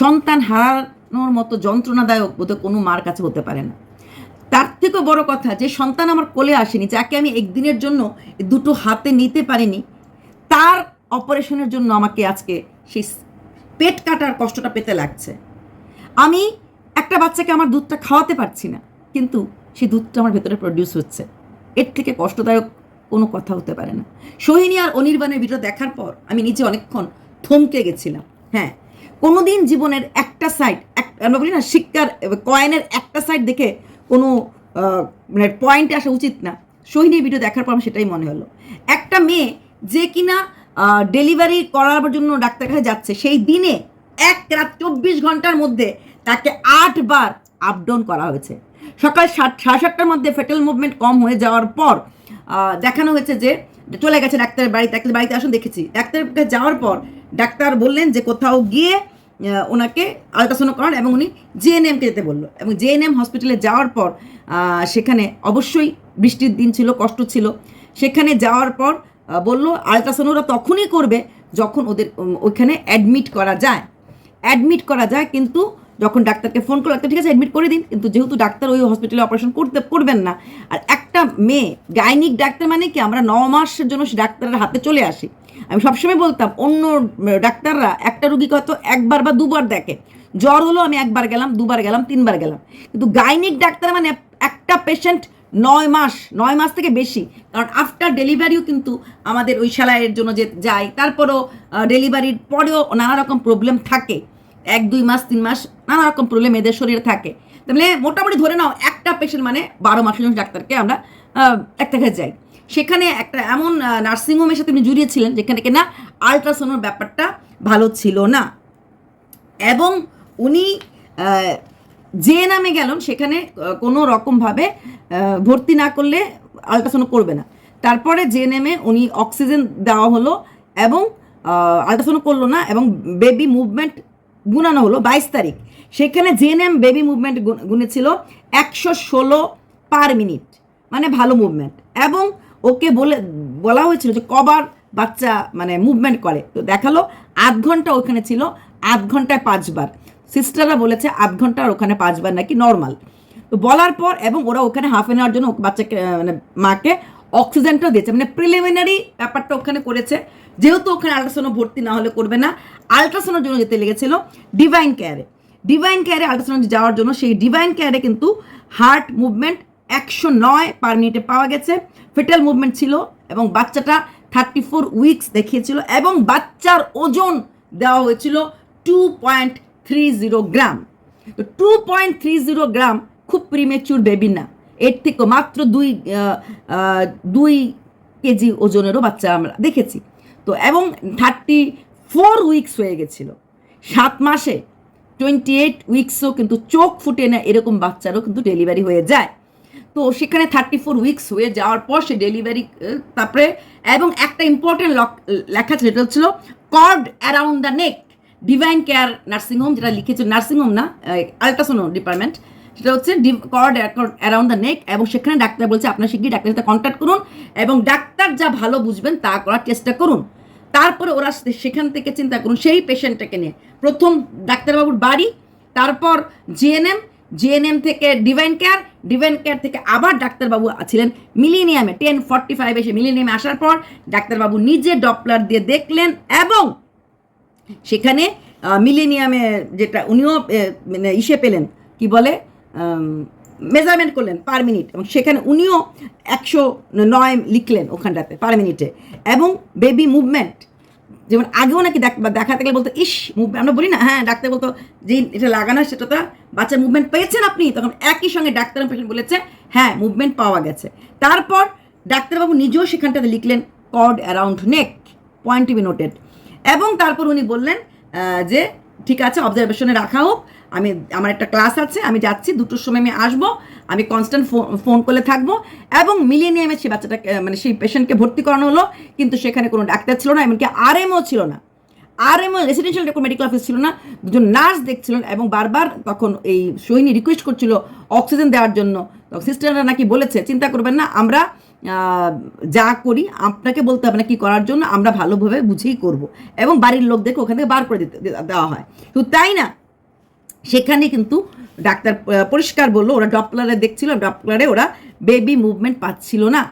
সন্তান হারানোর মতো যন্ত্রণাদায়ক বোধহয় কোনো মার কাছে হতে পারে না। তার থেকেও বড় কথা যে সন্তান আমার কোলে আসেনি, যাকে আমি একদিনের জন্য দুটো হাতে নিতে পারিনি, তার অপারেশনের জন্য আমাকে আজকে সেই পেট কাটার কষ্টটা পেতে লাগছে। আমি একটা বাচ্চাকে আমার দুধটা খাওয়াতে পারছি না, কিন্তু সেই দুধটা আমার ভেতরে প্রডিউস হচ্ছে। এর থেকে কষ্টদায়ক কোনো কথা হতে পারে না। সোহিনী আর অনির্বাণের ভিডিও দেখার পর আমি নিজে অনেকক্ষণ থমকে গেছিলাম। হ্যাঁ কোনোদিন জীবনের একটা সাইড এক, আমরা বলি না শিক্ষার কয়েনের একটা সাইড দেখে কোনো মানে পয়েন্টে আসা উচিত না। সোহিনীর ভিডিও দেখার পর আমার সেটাই মনে হলো। একটা মেয়ে যে কিনা ডেলিভারি করার জন্য ডাক্তার কাছে যাচ্ছে, সেই দিনে এক রাত চব্বিশ ঘণ্টার মধ্যে তাকে আটবার আপ ডাউন করা হয়েছে। সকাল সাত, সাড়ে সাতটার মধ্যে ফেটাল মুভমেন্ট কম হয়ে যাওয়ার পর দেখানো হয়েছে যে চলে গেছে ডাক্তারের বাড়িতে ডাক্তার বাড়িতে আসুন দেখেছি। ডাক্তারের যাওয়ার পর ডাক্তার বললেন যে কোথাও গিয়ে ওনাকে আলট্রাসাউন্ড করান এবং উনি জেএনএমকে যেতে বলল। এবং জেএনএম হসপিটালে যাওয়ার পর সেখানে অবশ্যই বৃষ্টির দিন ছিল, কষ্ট ছিল। সেখানে যাওয়ার পর বলল আলট্রাসাউন্ড ওরা তখনই করবে যখন ওদের ওইখানে অ্যাডমিট করা যায়। অ্যাডমিট করা যায়, কিন্তু যখন ডাক্তারকে ফোন করল ডাক্তার ঠিক আছে অ্যাডমিট করে দিন। কিন্তু যেহেতু ডাক্তার ওই হসপিটালে অপারেশন করতে, করবেন না। আর একটা মেয়ে গাইনিক ডাক্তার মানে কি? আমরা ন মাসের জন্য সে ডাক্তারের হাতে চলে আসি। আমি সবসময় বলতাম, অন্য ডাক্তাররা একটা রুগীকে হয়তো একবার বা দুবার দেখে। জ্বর হলো, আমি একবার গেলাম, দুবার গেলাম, তিনবার গেলাম। কিন্তু গাইনিক ডাক্তার মানে একটা পেশেন্ট নয় মাস নয় মাস থেকে বেশি। কারণ আফটার ডেলিভারিও কিন্তু আমাদের ওই সেলাইয়ের জন্য যে যায়, তারপরেও ডেলিভারির পরেও নানা রকম প্রবলেম থাকে। এক, দুই মাস, তিন মাস নানা রকম প্রবলেম এদের শরীরে থাকে। তাহলে মোটামুটি ধরে নাও একটা পেশেন্ট মানে বারো মাসের জন্য ডাক্তারকে আমরা একটা কাছে যাই। সেখানে একটা এমন নার্সিংহোমের সাথে উনি জুড়িয়েছিলেন যেখানে কিনা আলট্রাসাউন্ডের ব্যাপারটা ভালো ছিল না। এবং উনি যে নামে গেলেন সেখানে কোনো রকমভাবে ভর্তি না করলে আলট্রাসাউন্ড করবে না। তারপরে যে নেমে উনি অক্সিজেন দেওয়া হলো এবং আলট্রাসাউন্ড করল না এবং বেবি মুভমেন্ট গুনানো হলো বাইশ তারিখ। সেখানে জেএনএম বেবি মুভমেন্ট গুনেছিল একশো ষোলো পার মিনিট মানে ভালো মুভমেন্ট এবং ওকে বলে, বলা হয়েছিল যে কবার বাচ্চা মানে মুভমেন্ট করে। তো দেখাল, আধ ঘণ্টা ওখানে ছিল, আধ ঘন্টায় পাঁচবার। সিস্টাররা বলেছে আধ ঘণ্টা আর ওখানে পাঁচবার নাকি নর্মাল তো বলার পর এবং ওরা ওখানে হাফ এন আওয়ার জন্য বাচ্চাকে মানে মাকে অক্সিজেনটাও দিয়েছে। মানে প্রিলিমিনারি ব্যাপারটা ওখানে করেছে। যেহেতু ওখানে আল্ট্রাসাউন্ড ভর্তি না হলে করবে না। আল্ট্রাসাউন্ডের জন্য যেতে লেগেছিল ডিভাইন কেয়ারে ডিভাইন কেয়ারে আল্ট্রাসাউন্ড যাওয়ার জন্য সেই ডিভাইন কেয়ারে কিন্তু হার্ট মুভমেন্ট একশো নয় পার মিনিটে পাওয়া গেছে। ফেটাল মুভমেন্ট ছিল এবং বাচ্চাটা থার্টি ফোর উইকস দেখিয়েছিল এবং বাচ্চার ওজন দেওয়া হয়েছিল two point three zero gram তো two point three zero gram খুব প্রিমেচুর বেবি না। এর থেকে মাত্র দুই দুই কেজি ওজনেরও বাচ্চা আমরা দেখেছি। তো এবং থার্টি ফোর উইকস হয়ে গেছিল। সাত মাসে টোয়েন্টি এইট উইকসও কিন্তু চোখ ফুটে না, এরকম বাচ্চারও কিন্তু ডেলিভারি হয়ে যায়। তো সেখানে থার্টি ফোর উইকস হয়ে যাওয়ার পর সে ডেলিভারি তারপরে এবং একটা ইম্পর্টেন্ট লেখা ছিল, এটা হচ্ছিল cord around the neck Divine Care nursing home যেটা লিখেছে নার্সিংহোম না আলট্রাসাউন্ড ডিপার্টমেন্ট সেটা হচ্ছে কর্ড অ্যারাউন্ড দ্য নেক এবং সেখানে ডাক্তার বলছে আপনার শিগগির ডাক্তারের সাথে কন্ট্যাক্ট করুন এবং ডাক্তার যা ভালো বুঝবেন তা করার চেষ্টা করুন। তারপরে ওরা সেখান থেকে চিন্তা করুন সেই পেশেন্টটাকে নিয়ে। প্রথম ডাক্তারবাবুর বাড়ি, তারপর জিএনএম জিএনএম থেকে ডিভাইন কেয়ার ডিভাইন কেয়ার থেকে আবার ডাক্তারবাবু ছিলেন মিলিনিয়ামে টেন ফর্টি ফাইভ এসে মিলিনিয়ামে আসার পর ডাক্তারবাবু নিজে ডপলার দিয়ে দেখলেন এবং সেখানে মিলেনিয়ামে যেটা উনিও মানে ইসে পেলেন। কি বলে? মেজারমেন্ট করলেন পার মিনিট এবং সেখানে উনিও একশো নয় লিখলেন ওখানটাতে পার মিনিটে এবং বেবি মুভমেন্ট যেমন আগেও নাকি দেখ- গেলে বলতো, ইস মুভমেন্ট আমরা বলি না হ্যাঁ ডাক্তার বলতো, যে এটা লাগানো সেটা তো বাচ্চার মুভমেন্ট পেয়েছেন আপনি? তখন একই সঙ্গে ডাক্তার পেশেন্ট বলেছে হ্যাঁ মুভমেন্ট পাওয়া গেছে। তারপর ডাক্তারবাবু নিজেও সেখানটাতে লিখলেন cord around neck point be noted এবং তারপর উনি বললেন যে ঠিক আছে অবজারভেশনে রাখা হোক। আমি, আমার একটা ক্লাস আছে, আমি যাচ্ছি, দুটোর সময় আমি আসব, আমি কনস্ট্যান্ট ফোন করলে থাকব এবং মিলিনিয়ামে সেই বাচ্চাটাকে মানে সেই পেশেন্টকে ভর্তি করানো হলো। কিন্তু সেখানে কোনো ডাক্তার ছিল না, এমনকি আরএমও ছিল না। আরএমও রেসিডেন্সিয়াল মেডিকেল অফিস ছিল না, দুজন নার্স দেখছিলেন এবং বারবার তখন এই সোহিনী রিকোয়েস্ট করছিল অক্সিজেন দেওয়ার জন্য। সিস্টাররা নাকি বলেছে, চিন্তা করবেন না, আমরা যা করি, আপনাকে বলতে হবে না কি করার জন্য, আমরা ভালোভাবে বুঝেই করব। এবং বাড়ির লোকদেরকে ওখান থেকে বার করে দিতে দেওয়া হয়। তো তাই না? সেখানে কিন্তু ডাক্তার পরিষ্কার বলল, ওরা ডপলারে দেখছিল ডপলারে ওরা বেবি মুভমেন্ট পাচ্ছিল না।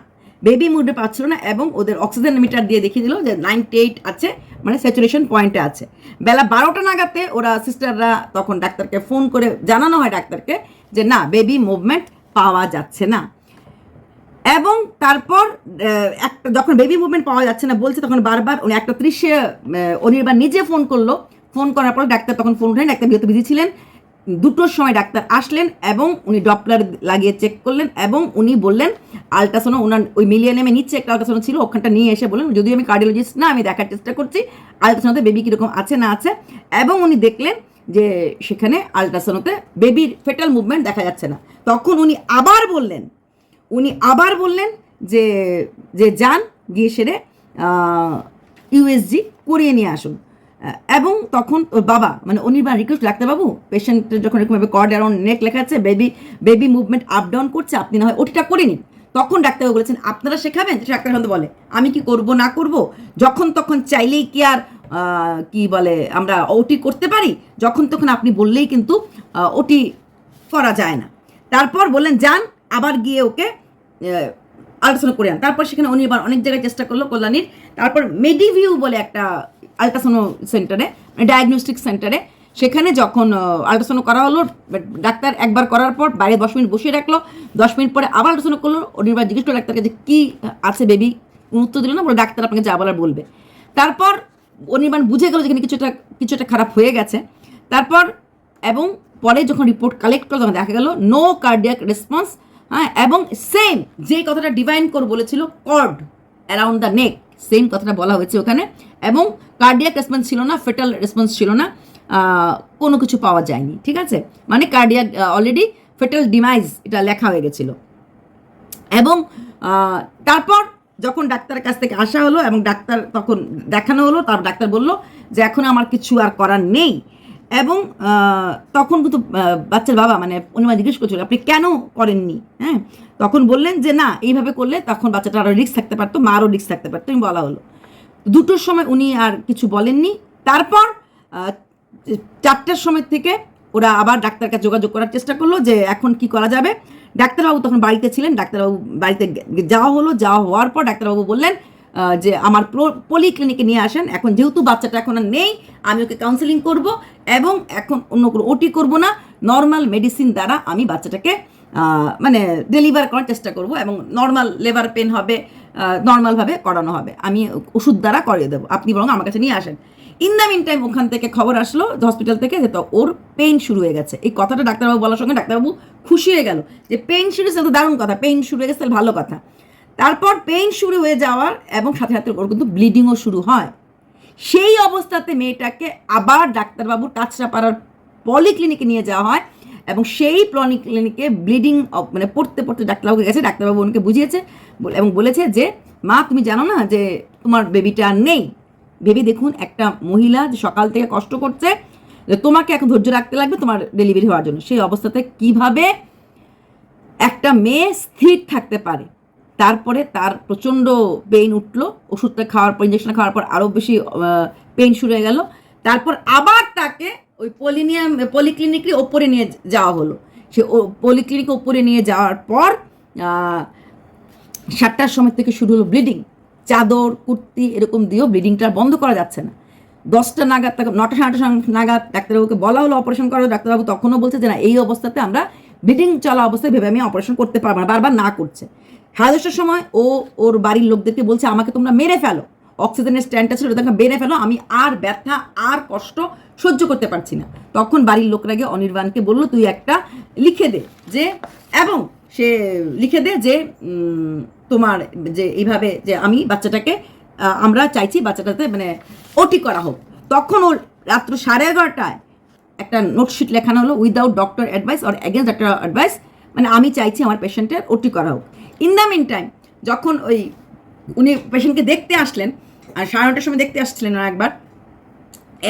বেবি মুভমেন্ট পাচ্ছিল না এবং ওদের অক্সিজেন মিটার দিয়ে দেখিয়ে দিল যে নাইনটি এইট আছে মানে স্যাচুরেশন পয়েন্টে আছে। বেলা বারোটা নাগাতে ওরা সিস্টাররা তখন ডাক্তারকে ফোন করে, জানানো হয় ডাক্তারকে যে না বেবি মুভমেন্ট পাওয়া যাচ্ছে না। এবং তারপর একটা যখন বেবি মুভমেন্ট পাওয়া যাচ্ছে না বলছে, তখন বারবার উনি একটা ত্রিশে অনির্বাণ নিজে ফোন করল। ফোন করার পর ডাক্তার তখন ফোন উঠেন ডাক্তার বিরত বিধি ছিলেন, দুটোর সময় ডাক্তার আসলেন এবং উনি ডপলার লাগিয়ে চেক করলেন এবং উনি বললেন আলট্রাসাউন্ড ওনার ওই মিলিয়ানেমে নিচ্ছে একটা আলট্রাসাউন্ড ছিল, ওখানটা নিয়ে এসে বললেন, যদিও আমি কার্ডিওলজিস্ট না, আমি দেখার চেষ্টা করছি আলট্রাসাউন্ডে বেবি কীরকম আছে না আছে। এবং উনি দেখলেন যে সেখানে আলট্রাসাউন্ডে বেবির ফেটাল মুভমেন্ট দেখা যাচ্ছে না। তখন উনি আবার বললেন উনি আবার বললেন যে যে যান, গিয়ে সেরে ইউএসজি করিয়ে নিয়ে আসুন। এবং তখন ওর বাবা মানে অনির্বাণ রিকোয়েস্ট ডাক্তারবাবু পেশেন্টের যখন এরকমভাবে কর্ড অ্যারাউন্ড নেক লেখা আছে baby baby movement up down করছে, আপনি না হয় ওটিটা করে নিন। তখন ডাক্তারবাবু বলেছেন, আপনারা শেখাবেন? ডাক্তার হয়তো বলে, আমি কি করব, না করব? যখন তখন চাইলেই কি আর কি বলে, আমরা ওটি করতে পারি? যখন তখন আপনি বললেই কিন্তু ওটি করা যায় না। তারপর বললেন, যান, আবার গিয়ে ওকে আল্ট্রাসাউন্ড করে আন। তারপর সেখানে উনি এবার অনেক জায়গায় চেষ্টা করল কল্যাণীর। তারপর মেডিভিউ বলে একটা আল্ট্রাসাউন্ড সেন্টারে ডায়াগনস্টিক সেন্টারে সেখানে যখন আল্ট্রাসাউন্ড করা হলো, ডাক্তার একবার করার পর বাইরে দশ মিনিট বসিয়ে রাখল, দশ মিনিট পরে আবার আল্ট্রাসাউন্ড করল অনির্বার জিজ্ঞেস করল ডাক্তারকে যে কী আছে বেবি উত্তর দিল না, বলে ডাক্তার আপনাকে যা বলার বলবে। তারপর অনির্বাণ বুঝে গেল যেখানে কিছুটা কিছুটা খারাপ হয়ে গেছে। তারপর এবং পরে যখন রিপোর্ট কালেক্ট করল, তখন দেখা গেল নো কার্ডিয়াক রেসপন্স হ্যাঁ এবং সেম যে কথাটা ডিভাইন কোর বলেছিল cord around the neck same কথাটা বলা হয়েছে ওখানে, এবং কার্ডিয়াক রেসপন্স ছিল না ফেটাল রেসপন্স ছিল না কোনো কিছু পাওয়া যায়নি, ঠিক আছে? মানে কার্ডিয়াক অলরেডি ফেটাল ডিমাইজ এটা লেখা হয়ে গেছিল। এবং তারপর যখন ডাক্তারের কাছ থেকে আসা হলো এবং ডাক্তার তখন দেখানো হলো, তার ডাক্তার বলল যে, এখন আমার কিছু আর করার নেই। এবং তখন কিন্তু বাচ্চার বাবা মানে উনিমা জিজ্ঞেস করছিল, আপনি কেন করেননি? হ্যাঁ? তখন বললেন যে, না, এইভাবে করলে তখন বাচ্চাটা আরও রিক্স থাকতে পারতো মারও রিক্স থাকতে পারতো আমি বলা হলো। দুটোর সময় উনি আর কিছু বলেননি। তারপর চারটার সময় থেকে ওরা আবার ডাক্তার কাছে যোগাযোগ করার চেষ্টা করল যে, এখন কি করা যাবে? ডাক্তারবাবু তখন বাড়িতে ছিলেন, ডাক্তারবাবু বাড়িতে যাওয়া হলো, যাওয়া হওয়ার পর ডাক্তারবাবু বললেন যে আমার পলিক্লিনিকে নিয়ে আসেন। এখন যেহেতু বাচ্চাটা এখন আর নেই, আমি ওকে কাউন্সেলিং করব এবং এখন অন্য কোনো ওটি করব না। নর্মাল মেডিসিন দ্বারা আমি বাচ্চাটাকে মানে ডেলিভার করার চেষ্টা করব এবং নর্মাল লেবার পেন হবে নর্মালভাবে করানো হবে। আমি ওষুধ দ্বারা করিয়ে দেবো। আপনি বরং আমার কাছে নিয়ে আসেন। ইন দ্য মিন টাইম ওখান থেকে খবর আসলো হসপিটাল থেকে যে তো ওর পেইন শুরু হয়ে গেছে। এই কথাটা ডাক্তারবাবু বলার সঙ্গে ডাক্তারবাবু খুশি হয়ে গেল যে পেইন শুরু হয়েছে তো দারুণ কথা। পেইন শুরু হয়ে গেছে ভালো কথা। তারপর পেইন শুরু হয়ে যাওয়ার এবং সাথে সাথে ওর কিন্তু ব্লিডিংও শুরু হয়। সেই অবস্থাতে মেয়েটাকে আবার ডাক্তারবাবুর কাছড়াপাড়ার পলিক্লিনিকে নিয়ে যাওয়া হয় এবং সেই পলিক্লিনিকে ব্লিডিং মানে পড়তে পড়তে ডাক্তারবাবু গেছে, ডাক্তারবাবু ওনাকে বুঝিয়েছে এবং বলেছে যে, মা, তুমি জানো না যে তোমার বেবিটা নেই? ভেবে দেখুন একটা মহিলা যে সকাল থেকে কষ্ট করছে, যে তোমাকে এখন ধৈর্য রাখতে লাগবে তোমার ডেলিভারি হওয়ার জন্য। সেই অবস্থাতে কীভাবে একটা মেয়ে স্থির থাকতে পারে? তারপরে তার প্রচণ্ড পেইন উঠল। ওষুধটা খাওয়ার পর ইঞ্জেকশন খাওয়ার পর আরও বেশি পেইন শুরু হয়ে গেল। তারপর আবার তাকে ওই পলিনিয়াম পলিক্লিনিকের ওপরে নিয়ে যাওয়া হলো। সে ও পলিক্লিনিক ওপরে নিয়ে যাওয়ার পর সাতটার সময় থেকে শুরু হলো ব্লিডিং চাদর, কুর্তি এরকম দিয়েও ব্লিডিংটা বন্ধ করা যাচ্ছে না। দশটা নাগাদ তাকে, নটা সাড়ে নটা নাগাদ ডাক্তারবাবুকে বলা হলো অপারেশন করা ডাক্তারবাবু তখনও বলছে যে না, এই অবস্থাতে আমরা ব্লিডিং চলা অবস্থায় ভেবে আমি অপারেশন করতে পারব না, বারবার না করছে। সাড়ে সময় ও ওর বাড়ির লোকদেরকে বলছে, আমাকে তোমরা মেরে ফেলো। অক্সিজেনের স্ট্যান্ডটা ছিল ওটাকে মেরে ফেলো। আমি আর ব্যথা, আর কষ্ট সহ্য করতে পারছি না। তখন বাড়ির লোকরা গিয়ে অনির্বাণকে বলল, তুই একটা লিখে দে যে, এবং সে লিখে দে যে তোমার যে এইভাবে যে আমি বাচ্চাটাকে আমরা চাইছি বাচ্চাটাতে মানে ওটি করা হোক। তখন ওর রাত্র সাড়ে এগারোটায় একটা নোটশিট লেখানো হলো, without doctor advice or against doctor advice মানে আমি চাইছি আমার পেশেন্টের ওটি করা হোক। ইন দ্য মিন টাইম যখন ওই উনি পেশেন্টকে দেখতে আসলেন, আর সাড়ে নটার সময় দেখতে আসছিলেন ওরা একবার,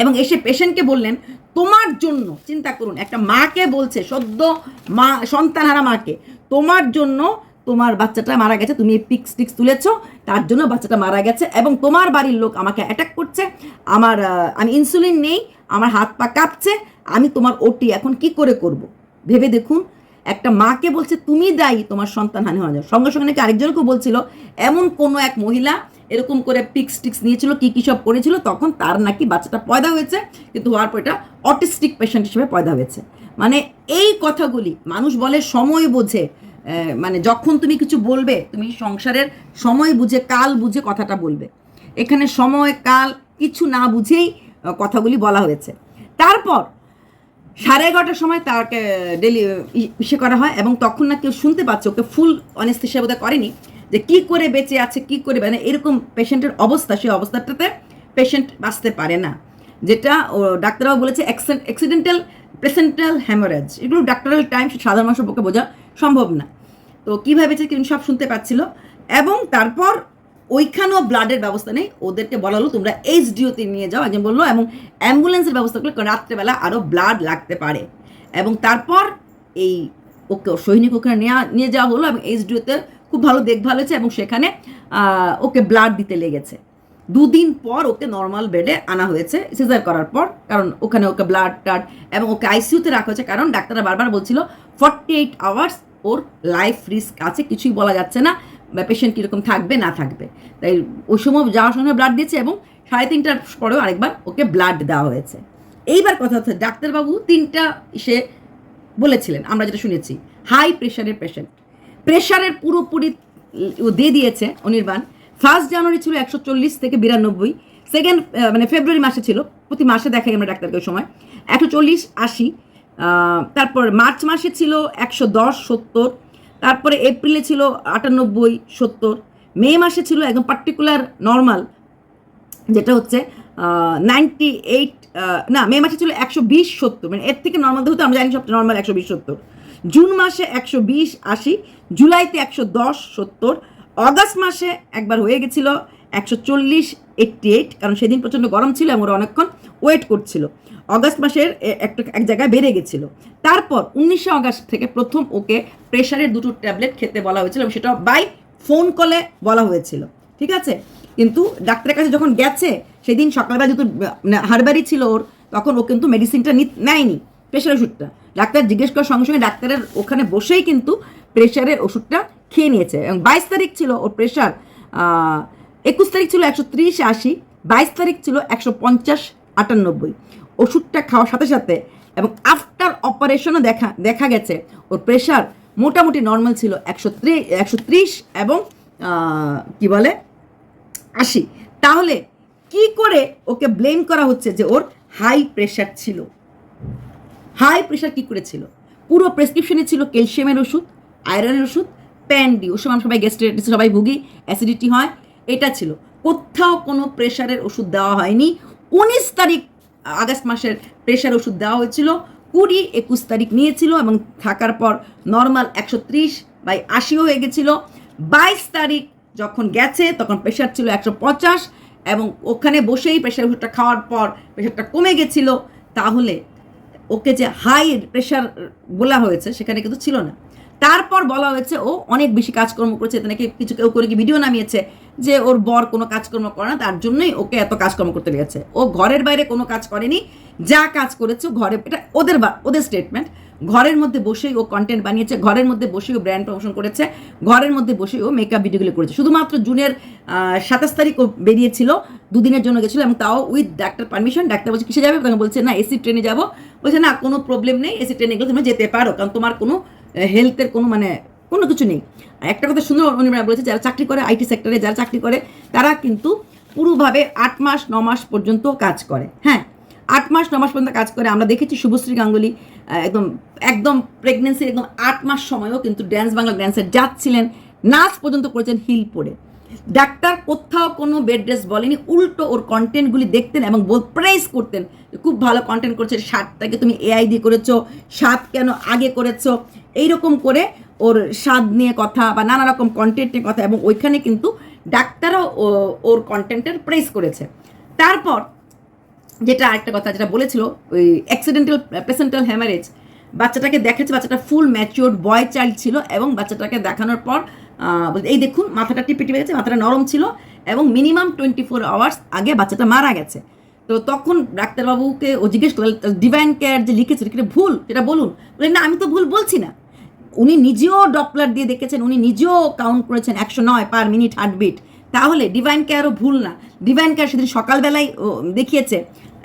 এবং এসে পেশেন্টকে বললেন, তোমার জন্য, চিন্তা করুন, একটা মাকে বলছে, সদ্য মা সন্তানহারা মাকে, তোমার জন্য তোমার বাচ্চাটা মারা গেছে, তুমি পিক্স টিক্স তুলেছ, তার জন্য বাচ্চাটা মারা গেছে, এবং তোমার বাড়ির লোক আমাকে অ্যাটাক করছে, আমার আমি ইনসুলিন নেই, আমার হাত পা কাঁপছে, আমি তোমার ওটি এখন কি করে করব। ভেবে দেখুন একটা মাকে বলছে, তুমি দায়ী, তোমার সন্তান হানি হওয়া যায়। সঙ্গে সঙ্গে নাকি আরেকজনকে বলছিল, এমন কোনো এক মহিলা এরকম করে পিক্স টিক্স নিয়েছিল, কি কী সব করেছিল? তখন তার নাকি বাচ্চাটা পয়দা হয়েছে, কিন্তু হওয়ার পর এটা অটিস্টিক পেশেন্ট হিসেবে পয়দা হয়েছে। মানে এই কথাগুলি মানুষ বলে সময় বোঝে মানে যখন তুমি কিছু বলবে, তুমি সংসারের সময় বুঝে, কাল বুঝে কথাটা বলবে। এখানে সময়, কাল কিছু না বুঝেই কথাগুলি বলা হয়েছে। তারপর সাড়ে এগারোটার সময় তাকে ডেলি ইসে করা হয় এবং তখন না কেউ শুনতে পাচ্ছে, ওকে ফুল অনেস্থেশিয়া বোধহয় করেনি, যে কি করে বেঁচে আছে, কি করে মানে এরকম পেশেন্টের অবস্থা, সেই অবস্থাটাতে পেশেন্ট বাঁচতে পারে না। যেটা ও ডাক্তাররাও বলেছে অ্যাক্সিডেন্টাল প্রেসেন্টাল হ্যামারেজ এগুলো ডাক্তারাল টাইম সাধারণ মানুষের পক্ষে বোঝা সম্ভব না। তো কীভাবে বেঁচে কিন্তু সব শুনতে পাচ্ছিল। এবং তারপর ওইখানেও ব্লাডের ব্যবস্থা নেই। ওদেরকে বলা হলো, তোমরা এইচডিওতে নিয়ে যাও। একজন বলল, এবং অ্যাম্বুলেন্সের ব্যবস্থা করলে রাত্রেবেলা আরও ব্লাড লাগতে পারে। এবং তারপর এই ওকে সৈনিক ওখানে নেওয়া নিয়ে যাওয়া হলো এবং এইচডিওতে খুব ভালো দেখভাল হয়েছে এবং সেখানে ওকে ব্লাড দিতে লেগেছে। দুদিন পর ওকে নর্মাল বেডে আনা হয়েছে সিজার করার পর, কারণ ওখানে ওকে ব্লাড টাড এবং ওকে আইসিউতে রাখা হয়েছে। কারণ ডাক্তাররা বারবার বলছিল ফর্টি এইট আওয়ার্স ওর লাইফ রিস্ক আছে। কিছুই বলা যাচ্ছে না। পেশেন্ট কীরকম থাকবে, না থাকবে। তাই ওই সময় যাওয়ার সময় ব্লাড দিয়েছে এবং সাড়ে তিনটার পরেও আরেকবার ওকে ব্লাড দেওয়া হয়েছে। এইবার কথা হচ্ছে, ডাক্তারবাবু তিনটা সে বলেছিলেন, আমরা যেটা শুনেছি হাই প্রেশারের পেশেন্ট প্রেশারের পুরোপুরি দিয়ে দিয়েছে অনির্বাণ। ফার্স্ট জানুয়ারি ছিল একশো চল্লিশ থেকে বিরানব্বই সেকেন্ড মানে ফেব্রুয়ারি মাসে ছিল, প্রতি মাসে দেখাই আমরা ডাক্তারকে ওই সময়। একশো চল্লিশ আশি তারপর মার্চ মাসে ছিল একশো দশ সত্তর তারপরে এপ্রিলে ছিল আটানব্বই, সত্তর। মে মাসে ছিল একদম পার্টিকুলার নর্মাল যেটা হচ্ছে নাইনটি এইট না, মে মাসে ছিল একশো বিশ, সত্তর। মানে এর থেকে নর্মাল হতে আমরা জানি সবচেয়ে নর্মাল একশো বিশ, সত্তর। জুন মাসে একশো বিশ, আশি। জুলাইতে একশো দশ, সত্তর। অগাস্ট মাসে একবার হয়ে গেছিল একশো চল্লিশ এইটটি এইট কারণ সেদিন প্রচণ্ড গরম ছিল এবং ওরা অনেকক্ষণ ওয়েট করছিল। অগাস্ট মাসের একটা, এক জায়গায় বেড়ে গেছিল। তারপর উনিশে অগাস্ট থেকে প্রথম ওকে প্রেশারের দুটো ট্যাবলেট খেতে বলা হয়েছিল এবং সেটা বাই ফোন কলে বলা হয়েছিল, ঠিক আছে? কিন্তু ডাক্তারের কাছে যখন গেছে, সেদিন সকালবেলা যেহেতু হারবারি ছিল ওর, তখন ও কিন্তু মেডিসিনটা নেয়নি প্রেশার ওষুধটা। ডাক্তার জিজ্ঞেস করার সঙ্গে সঙ্গে ডাক্তারের ওখানে বসেই কিন্তু প্রেশারের ওষুধটা খেয়ে নিয়েছে। এবং বাইশ তারিখ ছিল ওর প্রেশার একুশ তারিখ ছিল একশো ত্রিশ আশি, বাইশ তারিখ ছিল একশো পঞ্চাশ আটানব্বই। ওষুধটা খাওয়ার সাথে সাথে এবং আফটার অপারেশনও দেখা দেখা গেছে। ওর প্রেশার মোটামুটি নর্মাল ছিল একশো একশো ত্রিশ এবং কি বলে? আশি। তাহলে কি করে ওকে ব্লেম করা হচ্ছে যে ওর হাই প্রেশার ছিল? হাই প্রেশার কী করেছিল পুরো প্রেসক্রিপশনে ছিল ক্যালসিয়ামের ওষুধ আয়রনের ওষুধ প্যান্ডি ওষুধ আমরা সবাই গ্যাস্ট্রাইটিস সবাই ভুগি অ্যাসিডিটি হয়, এটা ছিল। কোথাও কোনো প্রেশারের ওষুধ দেওয়া হয়নি। উনিশ তারিখ আগস্ট মাসের প্রেশার ওষুধ দেওয়া হয়েছিল, কুড়ি একুশ তারিখ নিয়েছিল এবং থাকার পর নর্মাল একশো ত্রিশ বাই আশিও হয়ে গেছিল। বাইশ তারিখ যখন গেছে তখন প্রেশার ছিল একশো পঞ্চাশ এবং ওখানে বসেই প্রেশার ওষুধটা খাওয়ার পর প্রেশারটা কমে গেছিল। তাহলে ওকে যে হাই প্রেশার বলা হয়েছে সেখানে কিন্তু ছিল না। তারপর বলা হয়েছে ও অনেক বেশি কাজকর্ম করেছে, এতে নাকি কিছু কেউ করে কি ভিডিও নামিয়েছে? যে ওর বর কোনো কাজকর্ম করে না, তার জন্যই ওকে এত কাজকর্ম করতে লেগেছে ও ঘরের বাইরে কোনো কাজ করেনি, যা কাজ করেছে ঘরে, এটা ওদের ওদের স্টেটমেন্ট ঘরের মধ্যে বসেই ও কন্টেন্ট বানিয়েছে, ঘরের মধ্যে বসেই ও ব্র্যান্ড প্রমোশন করেছে, ঘরের মধ্যে বসেই ও মেকআপ ভিডিওগুলো করেছে। শুধুমাত্র জুনের সাতাশ তারিখ ও বেরিয়েছিল, দুদিনের জন্য গেছিল এবং তাও উইথ ডাক্তার পারমিশন ডাক্তার বলছে, কিসে যাবে? তখন বলছে, না এসি ট্রেনে যাব। বলছে, না, কোনো প্রবলেম নেই এসি ট্রেনে গেলে তুমি যেতে পারো, কারণ তোমার কোনো হেলথের কোনো মানে কোনো কিছু নেই। আর একটা কথা সুন্দর অনির্বাণা বলেছে, যারা চাকরি করে আইটি সেক্টরে, যারা চাকরি করে, তারা কিন্তু পুরোভাবে আট মাস, ন মাস পর্যন্ত কাজ করে। হ্যাঁ আট মাস, ন মাস পর্যন্ত কাজ করে। আমরা দেখেছি শুভশ্রী গাঙ্গুলি একদম একদম প্রেগনেন্সির একদম আট মাস সময়ও কিন্তু ড্যান্স বাংলা ড্যান্সের যাচ্ছিলেন। নাচ পর্যন্ত করেছেন হিল পরে। ডাক্তার কোথাও কোনো বেড রেস্ট বলেনি, উল্টো ওর কন্টেন্টগুলি দেখতেন এবং প্রাইজ করতেন খুব ভালো কন্টেন্ট করছে শার্টটাকে তুমি এআই দিয়ে করেছ স্বাদ কেন আগে করেছ, এইরকম করে ওর স্বাদ নিয়ে কথা বা নানা রকম কন্টেন্ট নিয়ে কথা এবং ওইখানে কিন্তু ডাক্তারও ওর কন্টেন্টের প্রেস করেছে। তারপর যেটা আরেকটা কথা, যেটা বলেছিল, ওই অ্যাক্সিডেন্টাল পেসেন্টাল হ্যামারেজ বাচ্চাটাকে দেখেছে, বাচ্চাটা ফুল ম্যাচিওর বয় চাইল্ড ছিল এবং বাচ্চাটাকে দেখানোর পর এই দেখুন, মাথাটা টিপে টিপে গেছে, মাথাটা নরম ছিল এবং মিনিমাম টোয়েন্টি ফোর আওয়ার্স আগে বাচ্চাটা মারা গেছে। তো তখন ডাক্তারবাবুকে ও জিজ্ঞেস করলেন ডিভাইন কেয়ার যে লিখেছে, ভুল, সেটা বলুন। বললেন, না, আমি তো ভুল বলছি না। উনি নিজেও ডপলার দিয়ে দেখেছেন, উনি নিজেও কাউন্ট করেছেন একশো নয় পার মিনিট হার্টবিট তাহলে ডিভাইন কেয়ারও ভুল না। ডিভাইন কেয়ার সেদিন সকালবেলায় দেখিয়েছে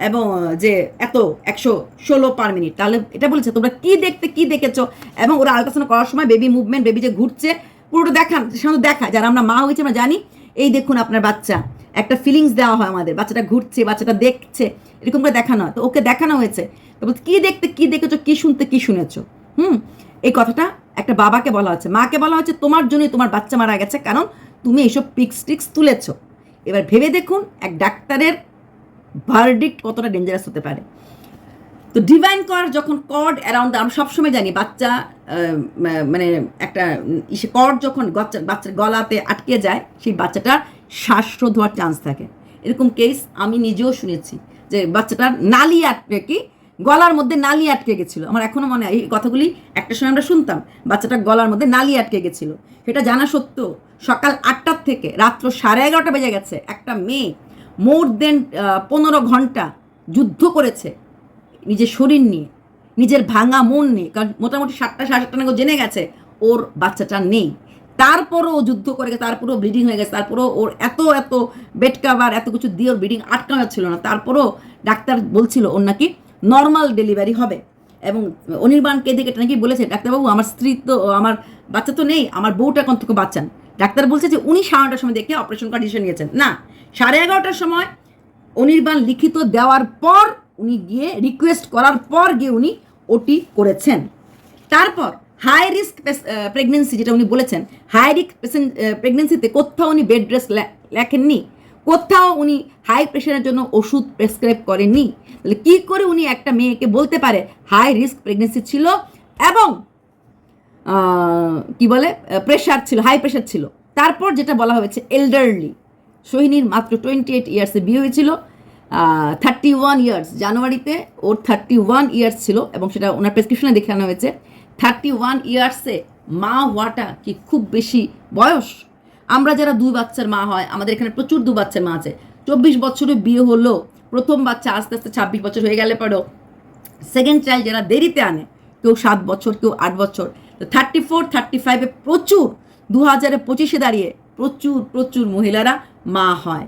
এবং যে এত একশো ষোলো পার মিনিট তাহলে এটা বলেছে, তোমরা কি দেখতে, কি দেখেছ? এবং ওরা আলট্রাসাউন্ড করার সময় বেবি মুভমেন্ট বেবি যে ঘুরছে, পুরোটা দেখান সাধারণত দেখা যারা আমরা মা হয়েছে, আমরা জানি, এই দেখুন আপনার বাচ্চা। একটা ফিলিংস দেওয়া হয় আমাদের, বাচ্চাটা ঘুরছে, বাচ্চাটা দেখছে, এরকম করে দেখানো হয়। তো ওকে দেখানো হয়েছে। তারপর কি দেখতে, কি দেখেছ, কি শুনতে, কি শুনেছো? হুম? এই কথাটা একটা বাবাকে বলা হচ্ছে। মাকে বলা হচ্ছে, তোমার জন্যই তোমার বাচ্চা মারা গেছে, কারণ তুমি এইসব পিক্স টিক্স তুলেছ। এবার ভেবে দেখুন, এক ডাক্তারের ভার্ডিক্ট কতটা ডেঞ্জারাস হতে পারে। তো ডিভাইন কর যখন কর্ড অ্যারাউন্ড আমরা সবসময় জানি বাচ্চা মানে একটা ইসে কর্ড যখন বাচ্চার গলাতে আটকে যায়, সেই বাচ্চাটার শ্বাসরোধ হওয়ার চান্স থাকে। এরকম কেস আমি নিজেও শুনেছি যে বাচ্চাটার নালি আটকে কি গলার মধ্যে নালি আটকে গেছিল। আমার এখনও মনে হয় এই কথাগুলি একটা সময় আমরা শুনতাম বাচ্চাটার গলার মধ্যে নালি আটকে গেছিল। সেটা জানা সত্য সকাল আটটার থেকে রাত্র সাড়ে এগারোটা বেজে গেছে, একটা মেয়ে মোর দেন পনেরো ঘণ্টা যুদ্ধ করেছে নিজের শরীর নিয়ে, নিজের ভাঙা মন নিয়ে। কারণ মোটামুটি সাতটা, সাড়ে সাতটা নাগাদ জেনে গেছে, ওর বাচ্চাটা নেই। তারপরও ও যুদ্ধ করে গেছে, তারপরেও ব্লিডিং হয়ে গেছে, তারপরেও ওর এত এত বেড কাভার এত কিছু দিয়ে ওর ব্লিডিং আটকানো ছিল না। তারপরও ডাক্তার বলছিল ওর নাকি নর্মাল ডেলিভারি হবে। এবং অনির্বাণকে দেখে এটা নাকি বলেছে, ডাক্তারবাবু, আমার স্ত্রী তো, আমার বাচ্চা তো নেই, আমার বউটা এখন থেকে বাচ্চান ডাক্তার বলছে যে উনি সাড়ে নটার সময় দেখে অপারেশন করার ডিসিশন নিয়েছেন। না, সাড়ে এগারোটার সময় অনির্বাণ লিখিত দেওয়ার পর উনি গিয়ে রিকোয়েস্ট করার পর গিয়ে উনি ওটি করেছেন। তারপর হাই রিস্ক প্রেগনেন্সি যেটা উনি বলেছেন হাই রিস্ক প্রেগনেন্সিতে কোথাও উনি বেড রেস্ট লেখেননি। কোথাও উনি হাই প্রেশারের জন্য ওষুধ প্রেসক্রাইব করেননি। তাহলে কী করে উনি একটা মেয়েকে বলতে পারে? হাই রিস্ক প্রেগনেন্সি ছিল এবং কি বলে? প্রেশার ছিল হাই প্রেশার ছিল। তারপর যেটা বলা হয়েছে এল্ডারলি সোহিনীর মাত্র টোয়েন্টি এইট ইয়ার্সে বিয়ে হয়েছিল। থার্টি ওয়ান ইয়ার্স জানুয়ারিতে ওর থার্টি ওয়ান ইয়ার্স ছিল এবং সেটা ওনার প্রেসক্রিপশনে দেখানো হয়েছে। থার্টি ওয়ান ইয়ার্সে মা হওয়াটা কি খুব বেশি বয়স? আমরা যারা দুই বাচ্চার মা হয়, আমাদের এখানে প্রচুর দু বাচ্চার মা আছে। চব্বিশ বছরে বিয়ে হলো, প্রথম বাচ্চা আস্তে আস্তে ছাব্বিশ বছর হয়ে গেলে পরেও। সেকেন্ড চাইল্ড যারা দেরিতে আনে, কেউ সাত বছর, কেউ আট বছর। তো থার্টি ফোর থার্টি ফাইভে প্রচুর, দু হাজারে পঁচিশে দাঁড়িয়ে প্রচুর প্রচুর মহিলারা মা হয়।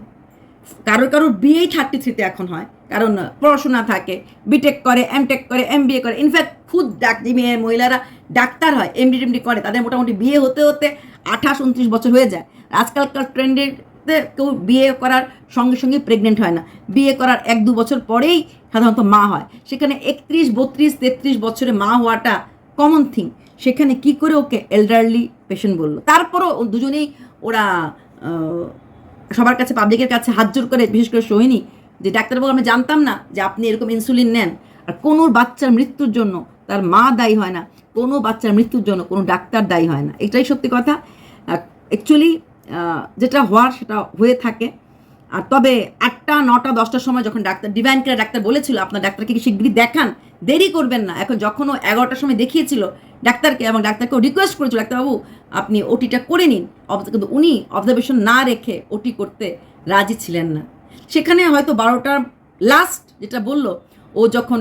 কারোর কারোর বিয়েই থার্টি থ্রিতে এখন হয়। কারণ পড়াশোনা থাকে বিটেক করে এমটেক করে এম করে ইনফ্যাক্ট খুদ ডাক যে মেয়ে মহিলারা ডাক্তার হয়, এমডি টেমডি করে, তাদের মোটামুটি বিয়ে হতে হতে আঠাশ, উনত্রিশ বছর হয়ে যায়। আজকালকার ট্রেন্ডেতে কেউ বিয়ে করার সঙ্গে সঙ্গে প্রেগনেন্ট হয় না। বিয়ে করার এক দু বছর পরেই সাধারণত মা হয়। সেখানে একত্রিশ, বত্রিশ, তেত্রিশ বছরে মা হওয়াটা কমন থিং সেখানে কি করে ওকে এল্ডারলি পেশেন্ট বলল? তারপরও দুজনেই ওরা সবার কাছে পাবলিকের কাছে হাত জোর করে, বিশেষ করে সোহিনী, যে ডাক্তারবাবু, আমরা জানতাম না যে আপনি এরকম ইনসুলিন নেন। আর কোনো বাচ্চার মৃত্যুর জন্য তার মা দায়ী হয় না, কোনো বাচ্চার মৃত্যুর জন্য কোনো ডাক্তার দায়ী হয় না। এটাই সত্যি কথা। অ্যাকচুয়ালি যেটা হওয়ার সেটা হয়ে থাকে। আর তবে আটটা, নটা, দশটার সময় যখন ডাক্তার ডিভাইন কেয়ার ডাক্তার বলেছিল, আপনার ডাক্তারকে কি শিগগিরই দেখান? দেরি করবেন না। এখন যখন ও এগারোটার সময় দেখিয়েছিল ডাক্তারকে এবং ডাক্তারকেও রিকোয়েস্ট করেছিল, ডাক্তারবাবু, আপনি ওটিটা করে নিন। কিন্তু উনি অবজারভেশন না রেখে ওটি করতে রাজি ছিলেন না। সেখানে হয়তো বারোটার লাস্ট যেটা বলল ও যখন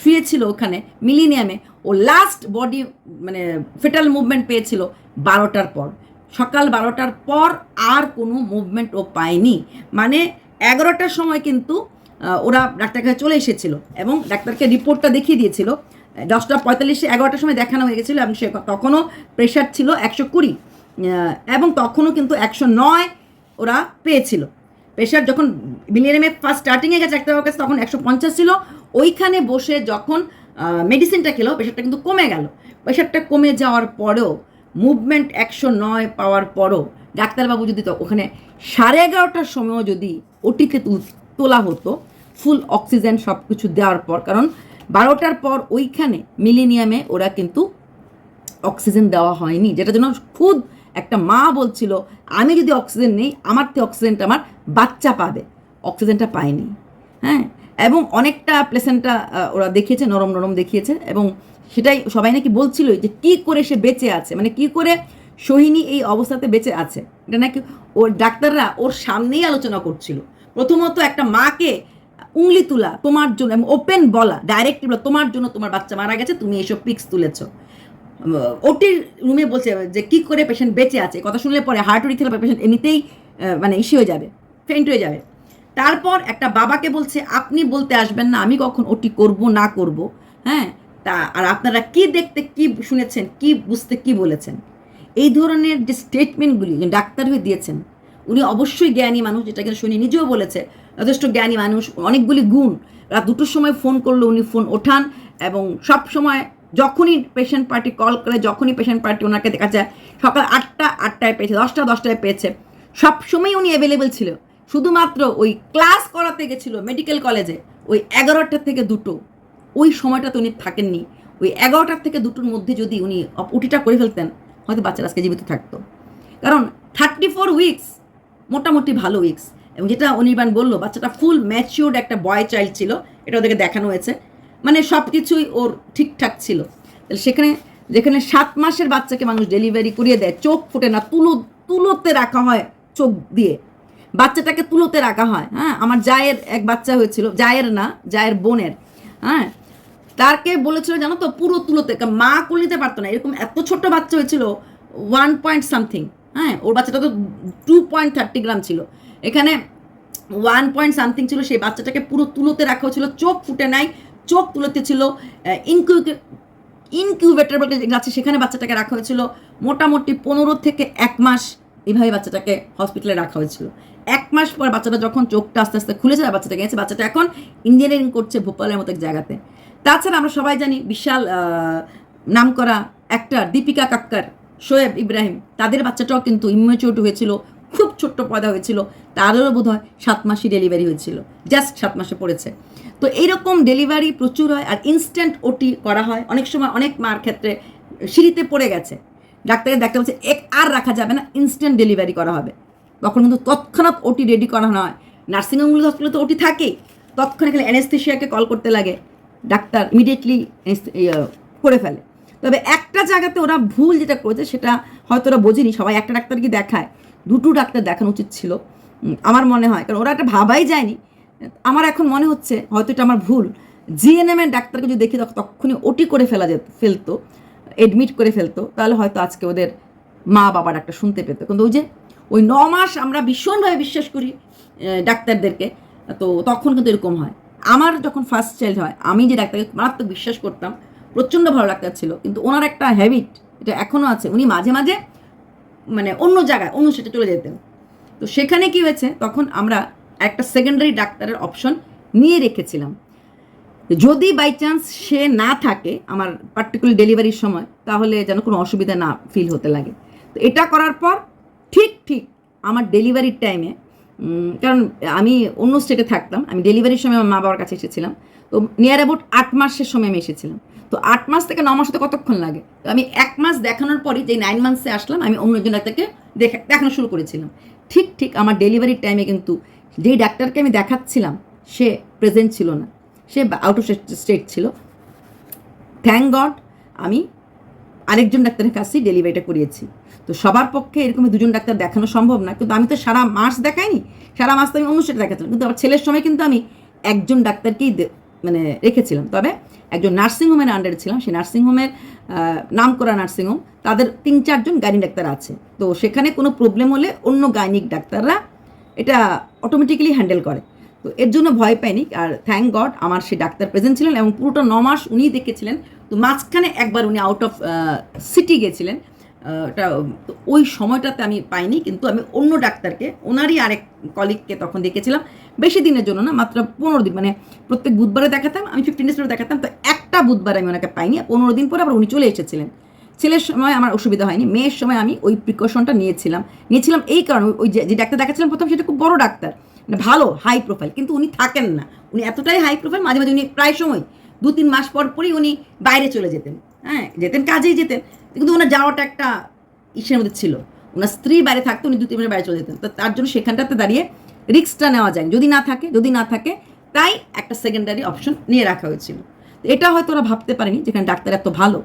শুয়েছিল ওখানে, মিলিনিয়ামে, ও লাস্ট বডি মানে ফেটাল মুভমেন্ট পেয়েছিল বারোটার পর। সকাল বারোটার পর আর কোনো মুভমেন্ট ও পায়নি। মানে এগারোটার সময় কিন্তু ওরা ডাক্তার কাছে চলে এসেছিল এবং ডাক্তারকে রিপোর্টটা দেখিয়ে দিয়েছিল। দশটা পঁয়তাল্লিশে এগারোটার সময় দেখানো হয়ে গেছিল এবং সে তখনও প্রেশার ছিল একশো কুড়ি এবং তখনও কিন্তু একশো নয় ওরা পেয়েছিল। প্রেশার যখন মিলিয়ামে ফার্স্ট স্টার্টিংয়ে গেছে ডাক্তারবাবুর কাছে, তখন একশো পঞ্চাশ ছিল। ওইখানে বসে যখন মেডিসিনটা খেলো প্রেশারটা কিন্তু কমে গেল। প্রেশারটা কমে যাওয়ার পরেও মুভমেন্ট একশো নয় পাওয়ার পরও, ডাক্তারবাবু যদি তো ওখানে সাড়ে এগারোটার সময়ও যদি ওটিতে তুল- হতো ফুল অক্সিজেন সব কিছু দেওয়ার পর, কারণ বারোটার পর ওইখানে মিলিনিয়ামে ওরা কিন্তু অক্সিজেন দেওয়া হয়নি যেটা জন্য খুদ একটা মা বলছিল, আমি যদি অক্সিজেন নেই, আমার থেকে অক্সিজেনটা আমার বাচ্চা পাবে। অক্সিজেনটা পায়নি। হ্যাঁ? এবং অনেকটা প্লেসেন্টটা ওরা দেখিয়েছে, নরম নরম দেখিয়েছে এবং সেটাই সবাই নাকি বলছিল যে কি করে সে বেঁচে আছে মানে কি করে সোহিনী এই অবস্থাতে বেঁচে আছে। এটা নাকি ওর ডাক্তাররা ওর সামনেই আলোচনা করছিল। প্রথমত একটা মাকে উংলি তোলা, তোমার জন্য ওপেন বলা ডাইরেক্ট বলা, তোমার জন্য তোমার বাচ্চা মারা গেছে, তুমি এইসব পিক্স তুলেছো। ওটির রুমে বলছে যে কি করে পেশেন্ট বেঁচে আছে কথা শুনলে পরে হার্ট উইক পেশেন্ট এমনিতেই মানে ইসে হয়ে যাবে ফেন্ট হয়ে যাবে। তারপর একটা বাবাকে বলছে, আপনি বলতে আসবেন না, আমি কখন ওটি করব, না করব? হ্যাঁ? তা, আর আপনারা কি দেখতে, কি শুনেছেন, কি বুঝতে, কি বলেছেন? এই ধরনের যে স্টেটমেন্টগুলি ডাক্তার হয়ে দিয়েছেন, উনি অবশ্যই জ্ঞানী মানুষ, যেটা কিন্তু শুনি নিজেও বলেছে, যথেষ্ট জ্ঞানী মানুষ, অনেকগুলি গুণ। রাত দুটোর সময় ফোন করলে, উনি ফোন ওঠান এবং সব সময় যখনই পেশেন্ট পার্টি কল করে, যখনই পেশেন্ট পার্টি ওনাকে দেখা যায়, সকাল আটটা, আটটায় পেয়েছে, দশটা, দশটায় পেয়েছে। সবসময় উনি অ্যাভেলেবেল ছিল। শুধুমাত্র ওই ক্লাস করাতে গেছিল মেডিকেল কলেজে, ওই এগারোটা থেকে দুটো। ওই সময়টাতে উনি থাকেননি। ওই এগারোটার থেকে দুটোর মধ্যে যদি উনি উটিটা করে ফেলতেন, হয়তো বাচ্চারা আজকে জীবিত থাকতো। কারণ থার্টি ফোর উইকস মোটামুটি ভালো উইকস এবং যেটা অনির্বাণ বলল, বাচ্চাটা ফুল ম্যাচিওর্ড একটা বয় চাইল্ড ছিল, এটা ওদেরকে দেখানো হয়েছে। মানে সব কিছুই ওর ঠিকঠাক ছিল। তাহলে সেখানে, যেখানে সাত মাসের বাচ্চাকে মানুষ ডেলিভারি করিয়ে দেয়, চোখ ফুটে না, তুলো, তুলোতে রাখা হয় চোখ দিয়ে। বাচ্চাটাকে তুলোতে রাখা হয় হ্যাঁ? আমার জায়ের এক বাচ্চা হয়েছিল, জায়ের না, জায়ের বোনের হ্যাঁ? তারকে বলেছিল জানো তো, পুরো তুলোতে মা কুলিতে পারতো না। এরকম এত ছোট বাচ্চা হয়েছিল ওয়ান পয়েন্ট সামথিং হ্যাঁ? ওর বাচ্চাটা তো টু পয়েন্ট থার্টি গ্রাম ছিল। এখানে ওয়ান পয়েন্ট সামথিং ছিল, সেই বাচ্চাটাকে পুরো তুলোতে রাখা হয়েছিল, চোখ ফুটে নাই, চোখ তুলোতে ছিল ইনকিউকে ইনকিউবেটার যেগুলো আছে, সেখানে বাচ্চাটাকে রাখা হয়েছিল, মোটামুটি পনেরো থেকে এক মাস। এইভাবে বাচ্চাটাকে হসপিটালে রাখা হয়েছিল। এক মাস পর বাচ্চাটা যখন চোখটা আস্তে আস্তে খুলে যায়, বাচ্চাটা গেছে, বাচ্চাটা এখন ইঞ্জিনিয়ারিং করছে ভোপালের মতো এক জায়গাতে। তাছাড়া আমরা সবাই জানি বিশাল নামকরা অ্যাক্টার দীপিকা কাক্কর, শোয়েব ইব্রাহিম, তাদের বাচ্চাটাও কিন্তু ইমেচিউর হয়েছিল, খুব ছোট্ট পয়দা হয়েছিল তাদেরও বোধ হয় সাত মাসই ডেলিভারি হয়েছিল জাস্ট সাত মাসে পড়েছে। তো এইরকম ডেলিভারি প্রচুর হয় আর ইনস্ট্যান্ট ওটি করা হয়। অনেক সময় অনেক মার ক্ষেত্রে সিঁড়িতে পড়ে গেছে। ডাক্তারের ডাক্তার বলছে, এক আর রাখা যাবে না ইনস্ট্যান্ট ডেলিভারি করা হবে। তখন কিন্তু তৎক্ষণাৎ ওটি রেডি করা হয়। নার্সিংহোমগুলো হসপিটালে তো ওটি থাকেই। তৎক্ষণে খালি অ্যানেস্থেশিয়াকে কল করতে লাগে। ডাক্তার ইমিডিয়েটলি করে ফেলে। তবে একটা জায়গাতে ওরা ভুল যেটা করেছে, সেটা হয়তো ওরা বোঝেনি। সবাই একটা ডাক্তারকে দেখায়। দুটো ডাক্তার দেখানো উচিত ছিল। আমার মনে হয়। কারণ ওরা একটা ভাবাই যায়নি। আমার এখন মনে হচ্ছে, হয়তো এটা আমার ভুল। জিএনএম এর ডাক্তারকে যদি দেখি তখন তখনই ওটি করে ফেলা যেত ফেলতো। এডমিট করে ফেলতো, তাহলে হয়তো আজকে ওদের মা বাবার একটা শুনতে পেতো। কিন্তু ওই যে, ওই ন মাস আমরা ভীষণভাবে বিশ্বাস করি ডাক্তারদেরকে, তো তখন কিন্তু এরকম হয়। আমার যখন ফার্স্ট চাইল্ড হয়, আমি যে ডাক্তারকে মারাত্মক বিশ্বাস করতাম, প্রচণ্ড ভালো ডাক্তার ছিল, কিন্তু ওনার একটা হ্যাবিট এটা এখনও আছে, উনি মাঝে মাঝে মানে অন্য জায়গায়, অন্য সেটা চলে যেতেন। তো সেখানে কি হয়েছে, তখন আমরা একটা সেকেন্ডারি ডাক্তারের অপশন নিয়ে রেখেছিলাম। যদি বাই চান্স সে না থাকে আমার পার্টিকুলার ডেলিভারির সময়, তাহলে যেন কোনো অসুবিধা না ফিল হতে লাগে। তো এটা করার পর ঠিক ঠিক আমার ডেলিভারির টাইমে কারণ আমি অন্য স্টেটে থাকতাম, আমি ডেলিভারির সময় আমার মা বাবার কাছে এসেছিলাম। তো নিয়ার অ্যাবাউট আট মাসের সময় আমি এসেছিলাম। তো আট মাস থেকে ন মাস হতে কতক্ষণ লাগে? তো আমি এক মাস দেখানোর পরই যে নাইন মান্থসে আসলাম, আমি অন্য একজন ডাক্তারকে দেখা, দেখানো শুরু করেছিলাম। ঠিক ঠিক আমার ডেলিভারির টাইমে কিন্তু যেই ডাক্তারকে আমি দেখাচ্ছিলাম, সে প্রেজেন্ট ছিল না। সে আউট অফ স্টেট ছিল। থ্যাংক গড আমি আরেকজন ডাক্তারের কাছেই ডেলিভারিটা করিয়েছি। তো সবার পক্ষে এরকম দুজন ডাক্তার দেখানো সম্ভব না, কিন্তু আমি তো সারা মাস দেখাইনি। সারা মাস তো আমি অন্য সেটা দেখাচ্ছিলাম, কিন্তু আমার ছেলের সময় কিন্তু আমি একজন ডাক্তারকেই মানে রেখেছিলাম। তবে একজন নার্সিংহোমের আন্ডারে ছিলাম, সেই নার্সিংহোমের নাম করা নার্সিংহোম তাদের তিন চারজন গাইনি ডাক্তার আছে। তো সেখানে কোনো প্রবলেম হলে অন্য গাইনিক ডাক্তাররা এটা অটোমেটিক্যালি হ্যান্ডেল করে। তো এর জন্য ভয় পাইনি। আর থ্যাংক গড আমার সেই ডাক্তার প্রেজেন্ট ছিলেন এবং পুরোটা ন মাস উনি দেখেছিলেন। তো মাঝখানে একবার উনি আউট অফ সিটি গেছিলেন। ওটা, তো ওই সময়টাতে আমি পাইনি, কিন্তু আমি অন্য ডাক্তারকে, ওনারই আরেক কলিগকে তখন দেখেছিলাম। বেশি দিনের জন্য না, মাত্র পনেরো দিন মানে প্রত্যেক বুধবারে দেখাতাম, আমি ফিফটিন ডেজ পরে দেখাতাম। তো একটা বুধবার আমি ওনাকে পাইনি পনেরো দিন পরে আবার উনি চলে এসেছিলেন। ছেলের সময় আমার অসুবিধা হয়নি, মেয়ের সময় আমি ওই প্রিকশনটা নিয়েছিলাম। নিয়েছিলাম এই কারণে, ওই যে ডাক্তার দেখাচ্ছিলাম প্রথম, সেটা খুব বড় ডাক্তার। মানে ভালো হাই প্রোফাইল কিন্তু উনি থাকেন না। উনি এতটাই হাই প্রোফাইল মাঝে মাঝে উনি প্রায় সময় দু তিন মাস পর পরই উনি বাইরে চলে যেতেন। হ্যাঁ যেতেন, কাজেই যেতেন। কিন্তু ওনার যাওয়াটা একটা ইসের মধ্যে ছিল। ওনার স্ত্রী বাইরে থাকতো, উনি দু তিন মাস বাইরে চলে যেতেন। তো তার জন্য সেখানটাতে দাঁড়িয়ে রিস্কটা নেওয়া যায় যদি না থাকে, যদি না থাকে, তাই একটা সেকেন্ডারি অপশন নিয়ে রাখা হয়েছিল। এটা হয়তো ওরা ভাবতে পারেনি যেখানে ডাক্তার এত ভালো।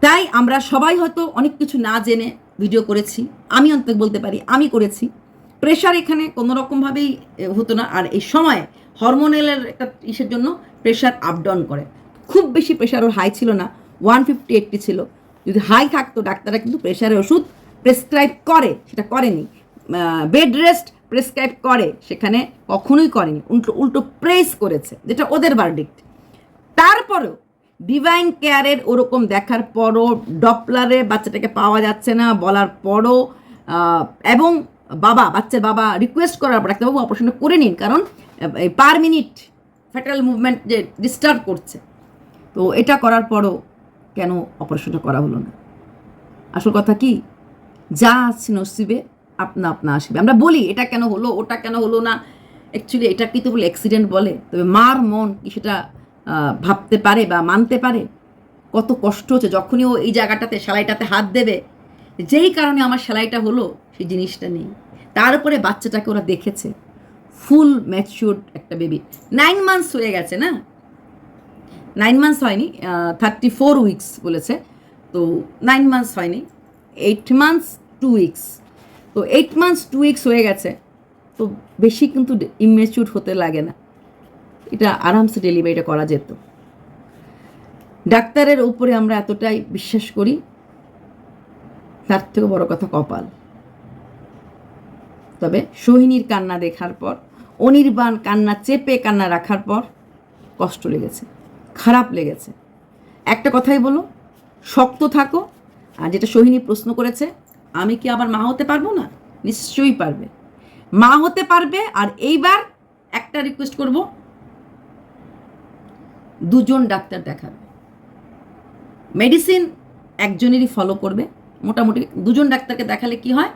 তাই আমরা সবাই হয়তো অনেক কিছু না জেনে ভিডিও করেছি। আমি অন্তত বলতে পারি, আমি করেছি। প্রেশার এখানে কোনো রকমভাবেই হতো না। আর এই সময় হরমোনালের একটা ইসের জন্য প্রেশার আপ ডাউন করে। খুব বেশি প্রেশার ওর হাই ছিল না ওয়ান ফিফটি এইটটি ছিল। যদি হাই থাকতো, ডাক্তাররা কিন্তু প্রেশারের ওষুধ প্রেসক্রাইব করে, সেটা করেনি। বেড রেস্ট প্রেসক্রাইব করে, সেখানে কখনোই করেনি। উল্টো উল্টো প্রেস করেছে, যেটা ওদের ভার্ডিক্ট তারপরেও ডিভাইন কেয়ারের ওরকম দেখার পরও ডপলারে বাচ্চাটাকে পাওয়া যাচ্ছে না বলার পরও এবং বাবা বাচ্চার বাবা রিকোয়েস্ট করার পর ডাক্তারবাবু অপারেশনটা করে নিন, কারণ এই পার মিনিট ফ্যাটাল মুভমেন্ট যে ডিস্টার্ব করছে। তো এটা করার পরও কেন অপারেশনটা করা হলো না? আসল কথা কি? যা আছে নসিবে আপনা আপনা আসবে। আমরা বলি, এটা কেন হলো, ওটা কেন হলো না? অ্যাকচুয়ালি এটা কি তো বলে অ্যাক্সিডেন্ট বলে? তবে মার মন কি সেটা ভাবতে পারে বা মানতে পারে? কত কষ্ট হচ্ছে, যখনই ও এই জায়গাটাতে, সেলাইটাতে হাত দেবে, যেই কারণে আমার সেলাইটা হলো, সেই জিনিসটা নেই। তার উপরে বাচ্চাটাকে ওরা দেখেছে। ফুল ম্যাচিউর্ড একটা বেবি নাইন মান্থস হয়ে গেছে, না? নাইন মান্থস হয়নি থার্টি ফোর উইকস বলেছে। তো নাইন মান্থস হয়নি এইট মান্থস টু উইকস তো এইট মান্থস টু উইকস হয়ে গেছে। তো বেশি কিন্তু ইমেচিউর হতে লাগে না। এটা আরামসে ডেলিভারিটা করা যেত। ডাক্তারের উপরে আমরা এতটাই বিশ্বাস করি, তার থেকে বড় কথা কপাল। তবে সোহিনীর কান্না দেখার পর, অনির্বাণ কান্না চেপে কান্না রাখার পর কষ্ট লেগেছে, খারাপ লেগেছে। একটা কথাই বলো, শক্ত থাকো, আর যেটা সোহিনী প্রশ্ন করেছে, আমি কি আবার মা হতে পারব না? নিশ্চয়ই পারবে। মা হতে পারবে, আর এইবার একটা রিকোয়েস্ট করব, দুজন ডাক্তার দেখাবে। মেডিসিন একজনেরই ফলো করবে, মোটামুটি দুজন ডাক্তারকে দেখালে কি হয়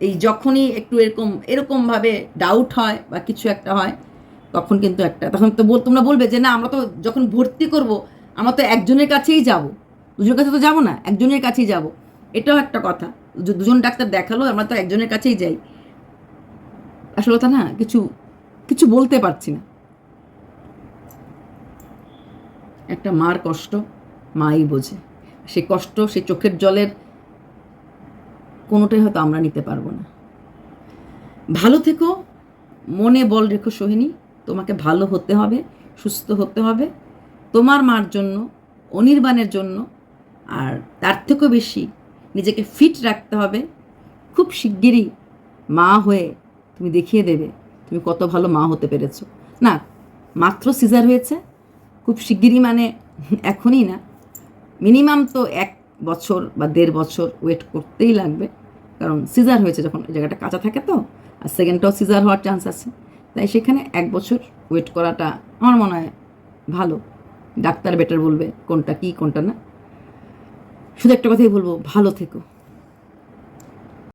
এই যখনই একটু এরকম, এরকমভাবে ডাউট হয় বা কিছু একটা হয়, তখন কিন্তু একটা, তখন তো তোমরা বলবে যে না, আমরা তো যখন ভর্তি করব, আমরা তো একজনের কাছেই যাব। দুজনের কাছে তো যাব না, একজনের কাছেই যাব। এটাও একটা কথা। দুজন ডাক্তার দেখাল, আমরা তো একজনের কাছেই যাই। আসলে কথা না, কিছু কিছু বলতে পারছি না। একটা মার কষ্ট, মাই বোঝে। সে কষ্ট, সে চোখের জলের কোনোটাই হয়তো আমরা নিতে পারব না। ভালো থেকো, মনে বল রেখো সোহিনী, তোমাকে ভালো হতে হবে, সুস্থ হতে হবে। তোমার মার জন্য, অনির্বাণের জন্য, আর তার থেকেও বেশি নিজেকে ফিট রাখতে হবে। খুব শিগগিরই মা হয়ে তুমি দেখিয়ে দেবে তুমি কত ভালো মা হতে পেরেছ। না, মাত্র সিজার হয়েছে, খুব শিগগিরই মানে এখনই না। মিনিমাম তো এক বছর বা দেড় বছর ওয়েট করতেই লাগবে। কারণ সিজার হয়েছে যখন জায়গাটা কাঁচা থাকে তো, আর সেকেন্ডটাও সিজার হওয়ার চান্স আছে। তাই সেখানে এক বছর ওয়েট করাটা আমার মনে হয় ভালো। ডাক্তার বেটার বলবে কোনটা কি, কোনটা না। শুধু একটা কথাই বলব, ভালো থেকো।